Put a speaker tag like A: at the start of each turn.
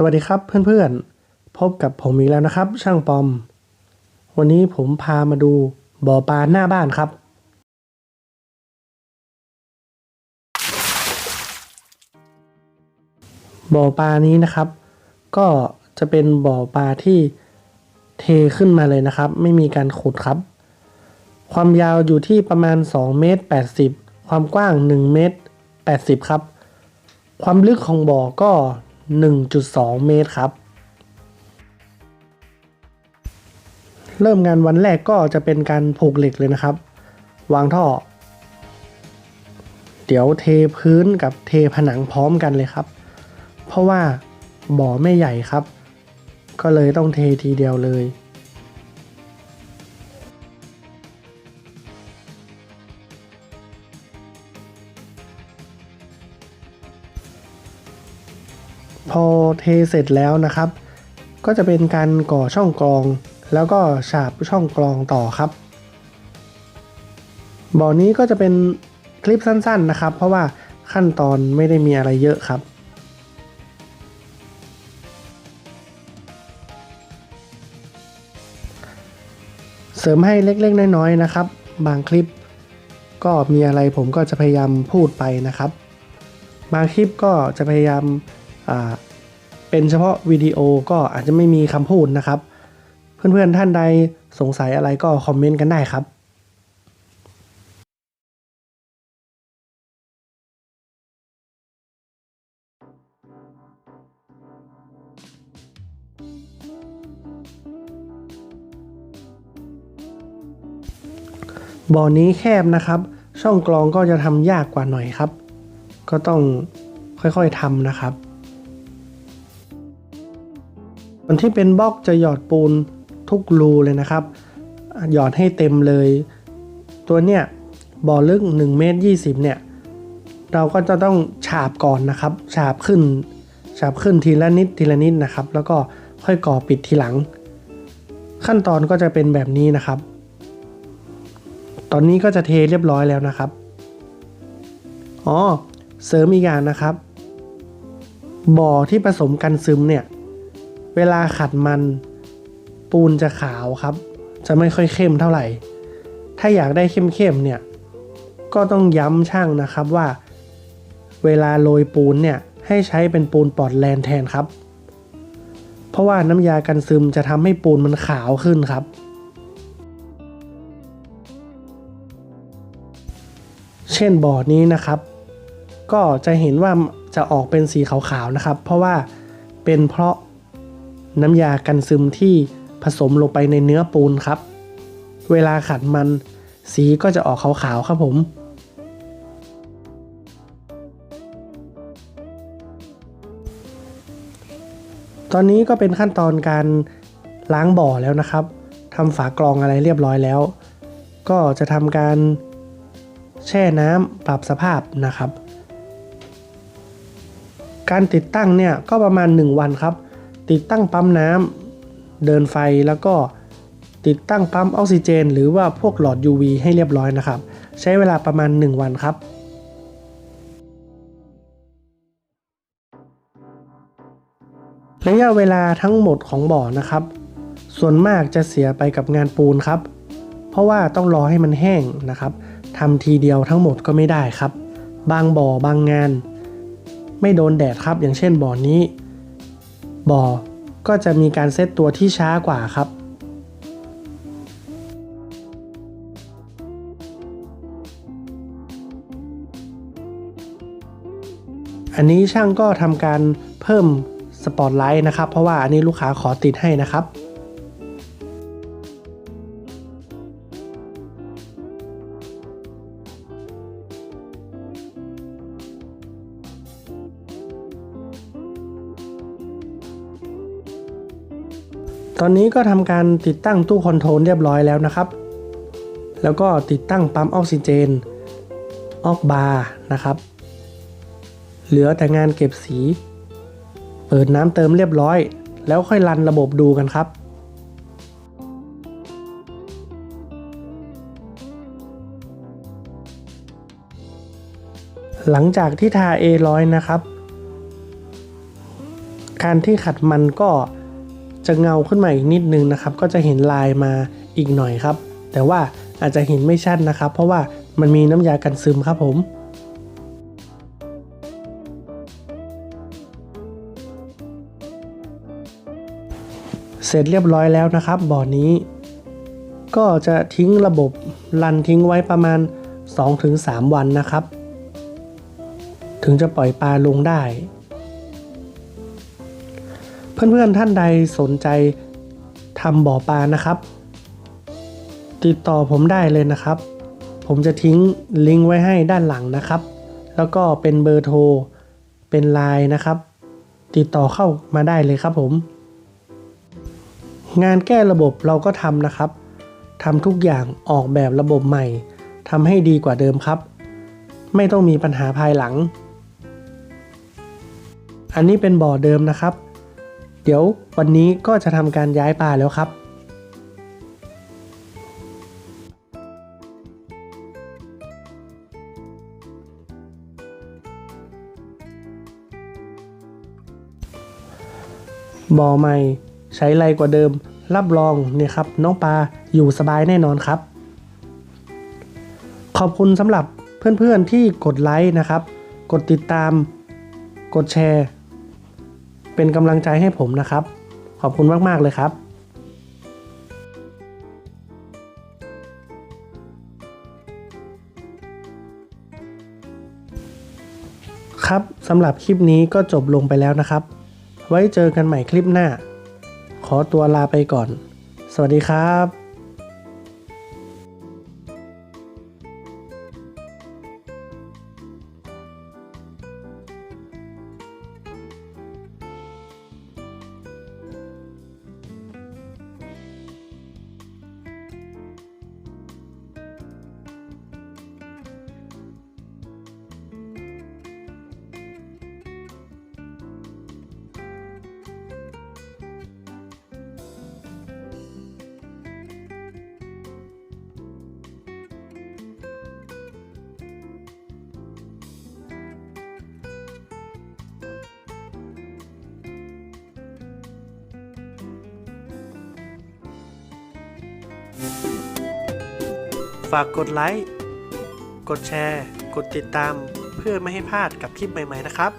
A: สวัสดีครับเพื่อนๆ พบกับผมอีกแล้วนะครับ ช่างปอม วันนี้ผมพามาดูบ่อปลาหน้าบ้านครับ บ่อปลานี้นะครับ ก็จะเป็นบ่อปลาที่เทขึ้นมาเลยนะครับ ไม่มีการขุดครับ ความยาวอยู่ที่ประมาณ2เมตร80 ความกว้าง1เมตร80 ครับ ความลึกของบ่อก็ 1.2 เมตรครับ เริ่มงานวันแรกก็จะเป็นการผูกเหล็กเลยนะครับ วางท่อ เดี๋ยวเทพื้นกับเทผนังพร้อมกันเลยครับ เพราะว่าบ่อไม่ใหญ่ครับ ก็เลยต้องเททีเดียวเลย พอเทเสร็จแล้วนะครับ ก็จะเป็นการก่อช่องกรอง แล้วก็ฉาบช่องกรองต่อครับบ่อนี้ก็จะเป็นคลิปสั้นๆนะครับ เพราะว่าขั้นตอนไม่ได้มีอะไรเยอะครับเสริมให้เล็กๆ น้อยๆนะครับ บางคลิปก็มีอะไรผมก็จะพยายามพูดไปนะครับ บางคลิปก็จะพยายาม เป็นเฉพาะวิดีโอก็อาจจะไม่มีคำพูดนะครับ เพื่อนๆท่านใดสงสัยอะไรก็คอมเมนต์กันได้ครับบ่อนี้แคบนะครับ ช่องกรองก็จะทำยากกว่าหน่อยครับ ก็ต้องค่อยๆทำนะครับ ส่วนที่เป็นบล็อกจะหยอดปูนทุกรูเลยนะครับ หยอดให้เต็มเลย ตัวเนี้ยบ่อลึก1เมตร20เนี่ยเราก็จะต้องฉาบก่อนนะครับ ฉาบขึ้น ฉาบขึ้นทีละนิดทีละนิดนะครับ แล้วก็ค่อยก่อปิดทีหลัง ขั้นตอนก็จะเป็นแบบนี้นะครับ ตอนนี้ก็จะเทเรียบร้อยแล้วนะครับ อ๋อ เสริมอีกอย่างนะครับ บ่อที่ผสมกันซึมเนี่ย เวลาขัดมันปูนจะขาวครับ จะไม่ค่อยเข้มเท่าไหร่ ถ้าอยากได้เข้มๆเนี่ย ก็ต้องย้ำช่างนะครับว่า เวลาโรยปูนเนี่ยให้ใช้เป็นปูนปอดแลนแทนครับ เพราะว่าน้ำยากันซึมจะทำให้ปูนมันขาวขึ้นครับ เช่นบ่อนี้นะครับ ก็จะเห็นว่าจะออกเป็นสีขาวๆนะครับ เพราะว่าเป็นเพราะ น้ำยากันซึมที่ผสมลงไปในเนื้อปูนครับ เวลาขัดมันสีก็จะออกขาวๆครับผม ตอนนี้ก็เป็นขั้นตอนการล้างบ่อแล้วนะครับทำฝากรองอะไรเรียบร้อยแล้ว ก็จะทำการแช่น้ำปรับสภาพนะครับ การติดตั้งเนี่ยก็ประมาณ 1 วันครับ ติดตั้งปั๊มน้ำเดินไฟแล้วก็ติดตั้งปั๊มออกซิเจน หรือว่าพวกหลอด UV ให้เรียบร้อยนะครับ ใช้เวลาประมาณ 1 วันครับระยะเวลาทั้งหมดของบ่อนะครับ ส่วนมากจะเสียไปกับงานปูนครับ เพราะว่าต้องรอให้มันแห้งนะครับทำทีเดียวทั้งหมดก็ไม่ได้ครับ บางบ่อบางงาน ไม่โดนแดดครับ อย่างเช่นบ่อนี้ บ่อก็จะมีการเซตตัวที่ช้ากว่าครับ อันนี้ช่างก็ทำการเพิ่มสปอตไลท์นะครับ เพราะว่าอันนี้ลูกค้าขอติดให้นะครับ ตอนนี้ก็ทำการติดตั้งตู้คอนโทรลเรียบร้อยแล้วนะครับ แล้วก็ติดตั้งปั๊มออกซิเจน ออกบาร์นะครับ เหลือแต่งานเก็บสี เปิดน้ำเติมเรียบร้อย แล้วค่อยรันระบบดูกันครับหลังจากที่ทา A100 นะครับ การที่ขัดมันก็ จะเงาขึ้นมาอีกนิดนึงนะครับ ก็จะเห็นลายมาอีกหน่อยครับ แต่ว่าอาจจะเห็นไม่ชัดนะครับ เพราะว่ามันมีน้ำยากันซึมครับผมเสร็จเรียบร้อยแล้วนะครับบ่อนี้ ก็จะทิ้งระบบรันทิ้งไว้ประมาณ 2-3 วันนะครับ ถึงจะปล่อยปลาลงได้ เพื่อนๆท่านใดสนใจทำบ่อปลานะครับ ติดต่อผมได้เลยนะครับ ผมจะทิ้งลิงก์ไว้ให้ด้านหลังนะครับ แล้วก็เป็นเบอร์โทรเป็นไลน์นะครับ ติดต่อเข้ามาได้เลยครับผม งานแก้ระบบเราก็ทำนะครับทำทุกอย่างออกแบบระบบใหม่ทำให้ดีกว่าเดิมครับ ไม่ต้องมีปัญหาภายหลัง อันนี้เป็นบ่อเดิมนะครับ เดี๋ยววันนี้ก็จะทำการย้ายปลาแล้วครับบ่อใหม่ ใช้ไรกว่าเดิม รับรองเนี่ยครับ น้องปลาอยู่สบายแน่นอนครับ ขอบคุณสำหรับเพื่อนๆที่กดไลค์นะครับ กดติดตาม กดแชร์ เป็นกำลังใจให้ผมนะครับ ขอบคุณมากๆเลยครับครับสำหรับคลิปนี้ก็จบลงไปแล้วนะครับ ไว้เจอกันใหม่คลิปหน้า ขอตัวลาไปก่อน สวัสดีครับ ฝากกดไลค์ กดแชร์ กดติดตาม เพื่อไม่ให้พลาดกับคลิปใหม่ ๆ นะครับ